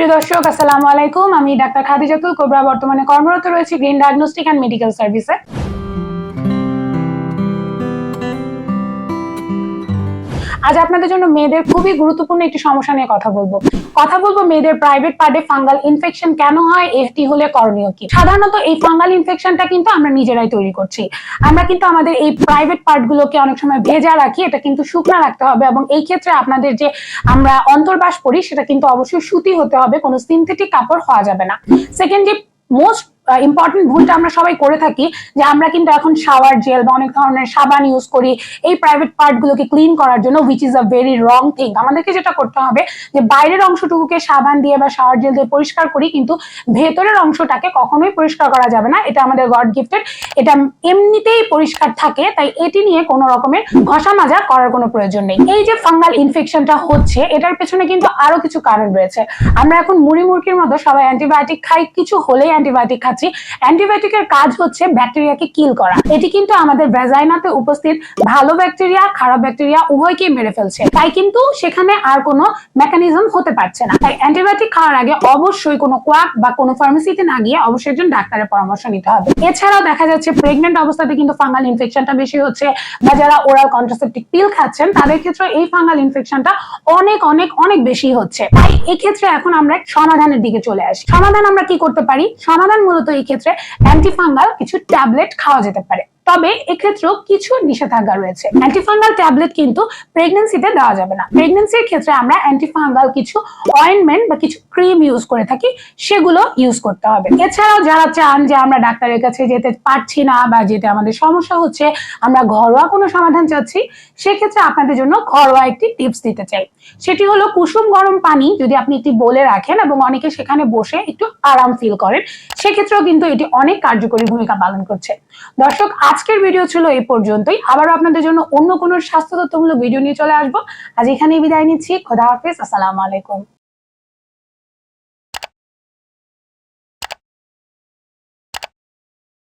প্রিয় দর্শক, আসসালামু আলাইকুম। আমি ডাক্তার খাদিজাতুল কোবরা, বর্তমানে কর্মরত রয়েছি গ্রিন ডায়াগনস্টিক অ্যান্ড মেডিকেল সার্ভিসে আজ আপনাদের জন্য মেয়েদের খুবই গুরুত্বপূর্ণ একটি সমস্যা নিয়ে কথা বলব। কথা বলব মেয়েদের প্রাইভেট পার্টে ফাঙ্গাল ইনফেকশন কেন হয় এটি হলে করণীয় কি? সাধারণত এই ফাঙ্গাল ইনফেকশনটা কিন্তু আমরা নিজেরাই তৈরি করছি। আমরা কিন্তু আমাদের এই প্রাইভেট পার্টগুলোকে অনেক সময় ভেজা রাখি, এটা কিন্তু শুকনো রাখতে হবে এবং এই ক্ষেত্রে আপনাদের যে আমরা অন্তর্বাস করি সেটা কিন্তু অবশ্যই সুতি হতে হবে, কোনো সিনথেটিক কাপড় হওয়া যাবে না। সেকেন্ড যে মোস্ট ইম্পর্টেন্ট ভুলটা আমরা সবাই করে থাকি যে আমরা কিন্তু এখন শাওয়ার জেল বা অনেক ধরনের সাবান ইউজ করি। এই প্রাইভেট পার্ট গুলোকে ক্লিন করার জন্য which is a very wrong thing আমাদেরকে যেটা করতে হবে যে বাইরের অংশটুকুকে সাবান দিয়ে বা শাওয়ার জেল দিয়ে পরিষ্কার করি, কিন্তু ভেতরের অংশটাকে কখনোই পরিষ্কার করা যাবে না। এটা আমাদের গড গিফটেড এটা এমনিতেই পরিষ্কার থাকে, তাই এটি নিয়ে কোনো রকমের ঘষা মাজা করার কোনো প্রয়োজন নেই। এই যে ফাঙ্গাল ইনফেকশনটা হচ্ছে, এটার পেছনে কিন্তু আরও কিছু কারণ রয়েছে। আমরা এখন মুড়ি মুরগির মতো সবাই অ্যান্টিবায়োটিক খাই, কিছু হলেই অ্যান্টিবায়োটিক খাচ্ছি। অ্যান্টিবায়োটিকের কাজ হচ্ছে ব্যাকটেরিয়াকে কিল করা। এটি কিন্তু আমাদের ভ্যাজাইনাতে উপস্থিত ভালো ব্যাকটেরিয়া খারাপ ব্যাকটেরিয়া উভয়কেই মেরে ফেলছে। তাই কিন্তু সেখানে আর কোনো মেকানিজম হতে পারছে না। তাই অ্যান্টিবায়োটিক খাওয়ার আগে অবশ্যই কোনো কোয়াক বা কোনো ফার্মেসিতে না গিয়ে অবশ্যই একজন ডাক্তারের পরামর্শ নিতে হবে। এছাড়াও দেখা যাচ্ছে প্রেগনেন্ট অবস্থাতে কিন্তু ফাঙ্গাল ইনফেকশনটা বেশি হচ্ছে বা যারা ওরাল কন্ট্রাসেপটিক পিল খাচ্ছেন, তাদের ক্ষেত্রে এই ফাঙ্গাল ইনফেকশনটা অনেক অনেক অনেক বেশি হচ্ছে। তাই এক্ষেত্রে এখন আমরা সমাধানের দিকে চলে আসি। সমাধান আমরা কি করতে পারি? সমাধান মূলত এই ক্ষেত্রে অ্যান্টিফাঙ্গাল কিছু ট্যাবলেট খাওয়া যেতে পারে। তবে এক্ষেত্রেও কিছু নিষেধাজ্ঞা রয়েছে। অ্যান্টিফাঙ্গাল ট্যাবলেট কিন্তু প্রেগনেন্সিতে দেওয়া যাবে না। প্রেগনেন্সির ক্ষেত্রে আমরা অ্যান্টিফাঙ্গাল কিছু অয়েন্টমেন্ট বা কিছু ক্রিম ইউজ করে থাকি, সেগুলো ইউজ করতে হবে। এছাড়াও যারা চান যে আমরা ডাক্তারের কাছে যেতে পারছি না বা যেতে আমাদের সমস্যা হচ্ছে, আমরা ঘরোয়া কোনো সমাধান চাচ্ছি, সেক্ষেত্রে আপনাদের জন্য ঘরোয়া একটি টিপস দিতে চাই। সেটি হলো কুসুম গরম পানি যদি আপনি একটি বলে রাখেন এবং অনেকে সেখানে বসে একটু আরাম ফিল করেন, সেক্ষেত্রেও কিন্তু এটি অনেক কার্যকরী ভূমিকা পালন করছে। দর্শক, আজকের ভিডিও ছিল এই পর্যন্তই। আবারও আপনাদের জন্য অন্য কোনো স্বাস্থ্য তথ্যমূলক ভিডিও নিয়ে চলে আসব। আজ এখানেই বিদায় নিচ্ছি। খোদা হাফিজ। আসসালামু আলাইকুম।